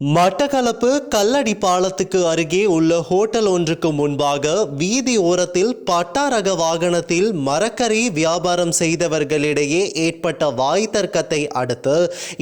மட்டக்களப்பு கல்லடி பாலத்துக்கு அருகே உள்ள ஹோட்டல் ஒன்றுக்கு முன்பாக வீதி ஓரத்தில் பட்டாரக வாகனத்தில் மரக்கறி வியாபாரம் செய்தவர்களிடையே ஏற்பட்ட வாய் தர்க்கத்தை அடுத்து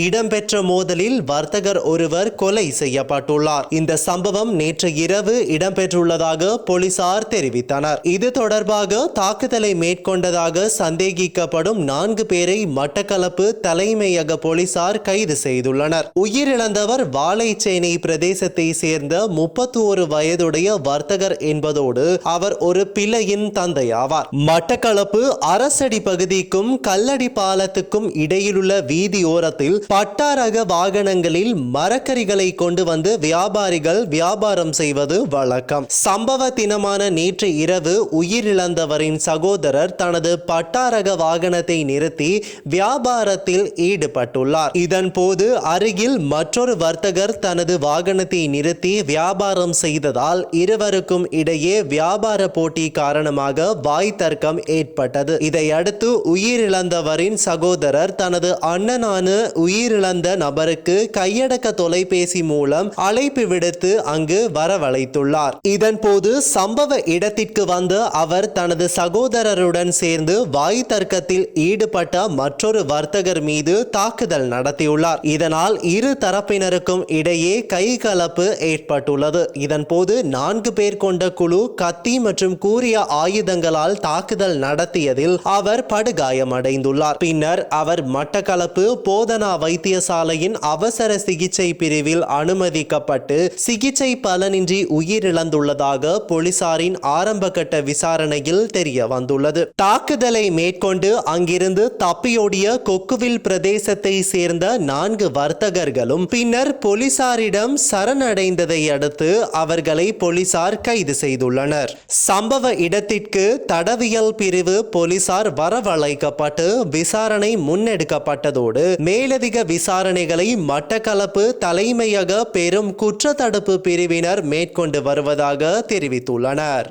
இடம்பெற்ற மோதலில் வர்த்தகர் ஒருவர் கொலை செய்யப்பட்டுள்ளார். இந்த சம்பவம் நேற்று இரவு இடம்பெற்றுள்ளதாக போலீசார் தெரிவித்தனர். இது தொடர்பாக தாக்குதலை மேற்கொண்டதாக சந்தேகிக்கப்படும் நான்கு பேரை மட்டக்களப்பு தலைமையக போலீசார் கைது செய்துள்ளனர். உயிரிழந்தவர் வாழைச்சேனை பிரதேசத்தை சேர்ந்த முப்பத்தோரு வயதுடைய வர்த்தகர் என்பதோடு அவர் ஒரு பிள்ளையின் தந்தை ஆவார் மட்டக்களப்பு அரசடி பகுதிக்கும் கல்லடி பாலத்துக்கும் இடையிலுள்ள வீதியோரத்தில் பட்டாரக வாகனங்களில் மரக்கறிகளை கொண்டு வந்து வியாபாரிகள் வியாபாரம் செய்வது வழக்கம். சம்பவ தினமான நேற்று இரவு உயிரிழந்தவரின் சகோதரர் தனது பட்டாரக வாகனத்தை நிறுத்தி வியாபாரத்தில் ஈடுபட்டுள்ளார். இதன் போது அருகில் மற்றொரு வர்த்தகர் தனது வாகனத்தை நிறுத்தி வியாபாரம் செய்ததால் இருவருக்கும் இடையே வியாபார போட்டி காரணமாக வாய் தர்க்கம் ஏற்பட்டது. இதையடுத்து உயிரிழந்தவரின் சகோதரர் தனது அண்ணனான உயிரிழந்த நபருக்கு கையடக்க தொலைபேசி மூலம் அழைப்பு விடுத்து அங்கு வரவழைத்துள்ளார். இதன் போது சம்பவ இடத்திற்கு வந்த அவர் தனது சகோதரருடன் சேர்ந்து வாய் தர்க்கத்தில் ஈடுபட்ட மற்றொரு வர்த்தகர் மீது தாக்குதல் நடத்தியுள்ளார். இதனால் இரு தரப்பினருக்கும் இடையே கைகலப்பு ஏற்பட்டுள்ளது. இதன் போது நான்கு பேர் கொண்ட குழு கத்தி மற்றும் கூறிய ஆயுதங்களால் தாக்குதல் நடத்தியதில் அவர் படுகாயமடைந்துள்ளார். பின்னர் அவர் மட்டக்களப்பு போதனா வைத்தியசாலையின் அவசர சிகிச்சை பிரிவில் அனுமதிக்கப்பட்டு சிகிச்சை பலனின்றி உயிரிழந்துள்ளதாக போலீசாரின் ஆரம்பகட்ட விசாரணையில் தெரிய வந்துள்ளது தாக்குதலை மேற்கொண்டு அங்கிருந்து தப்பியோடிய கொக்குவில் பிரதேசத்தை சேர்ந்த நான்கு வர்த்தகர்களும் பின்னர் போலீசாரிடம் சரணடைந்ததை அடுத்து அவர்களை போலீசார் கைது செய்துள்ளனர். சம்பவ இடத்திற்கு தடவியல் பிரிவு போலீசார் வரவழைக்கப்பட்டு விசாரணை முன்னெடுக்கப்பட்டதோடு மேலதிக விசாரணைகளை மட்டக்களப்பு தலைமையக பெரும் குற்றத்தடுப்பு பிரிவினர் மேற்கொண்டு வருவதாக தெரிவித்துள்ளனர்.